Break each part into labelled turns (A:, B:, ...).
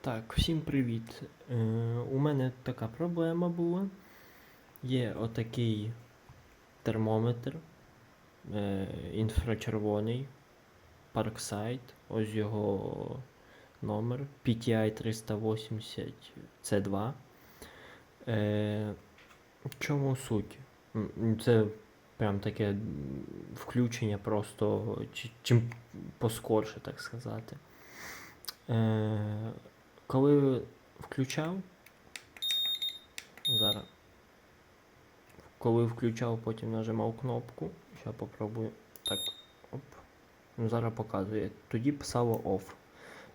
A: Так, всім привіт. Е, у мене така проблема була. Є отакий термометр е, інфрачервоний Parkside. Ось його номер PTI 380 C2. Е, в чому суть? Це прям таке включення просто чим поскорше, так сказати. Е, коли включав, зараз. Коли включав, потім нажимав кнопку. Зараз попробую. Так. Оп. Ну, зараз показує. Тоді писало OFF.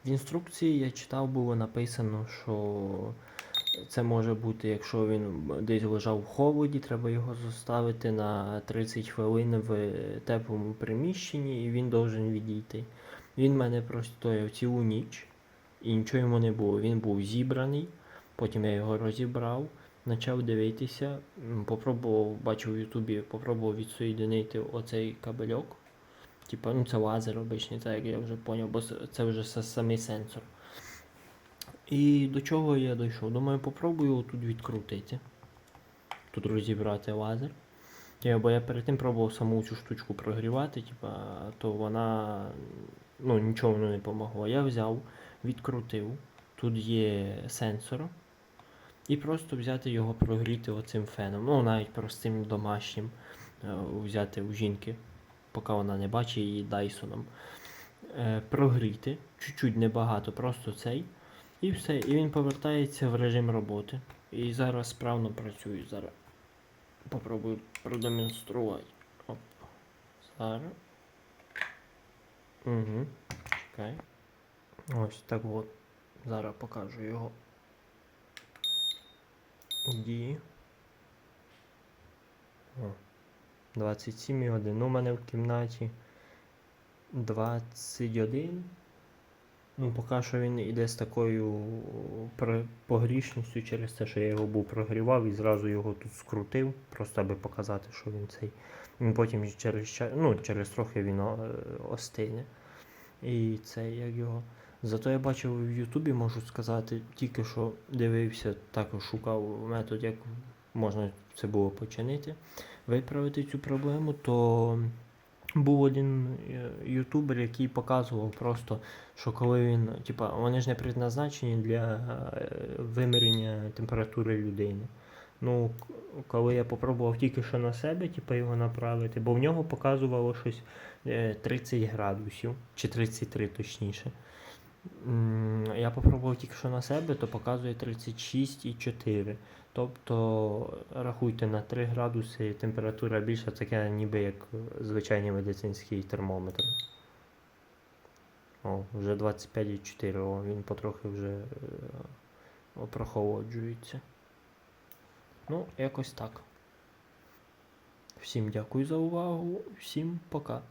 A: В інструкції я читав, було написано, що це може бути, якщо він десь лежав в холоді, треба його заставити на 30 хвилин в теплому приміщенні і він должен відійти. Він мене простояв цілу ніч і нічого йому не було. Він був зібраний, потім я його розібрав, почав дивитися, попробував, бачив в Ютубі, попробував відсоєдинити оцей кабельок. Типа, ну це лазер обичний, так як я вже зрозумів, бо це вже самий сенсор. І до чого я дійшов? Думаю, попробую тут відкрутити. Тут розібрати лазер. Бо я перед тим пробував саму цю штучку прогрівати, типа, то вона ну, нічого не допомогло. Я взяв, відкрутив. Тут є сенсор. І просто взяти його прогріти оцим феном. Ну, навіть простим домашнім е, взяти у жінки, поки вона не бачить її Дайсоном. Е, прогріти, чуть-чуть небагато, просто цей. І все. І він повертається в режим роботи. І зараз справно працює. Зараз попробую продемонструвати. Оп. Зараз. Угу. Чекай. Ось так от. Зараз покажу його. Дії. О. 27,1. Ну, у мене в кімнаті 21. Ну, поки що він іде з такою погрішністю через те, що я його був прогрівав і зразу його тут скрутив, просто аби показати, що він цей. Він потім через, ну, через трохи він е, остине. І це як його. Зато я бачив в Ютубі, можу сказати, тільки що дивився, також шукав метод, як можна це було починити, виправити цю проблему, то був один е, ютубер, який показував просто, що коли він, типа, вони ж не предназначені для е, виміряння температури людини. Ну, коли я попробував тільки що на себе, типа, його направити, бо в нього показувало щось е, 30 градусів, чи 33 точніше. Я попробував тільки що на себе, то показує 36,4. Тобто рахуйте на 3 градуси температура більша, таке ніби як звичайний медицинський термометр. О, вже 25,4, о, він потрохи вже е, прохолоджується. Ну, якось так. Всім дякую за увагу, всім пока.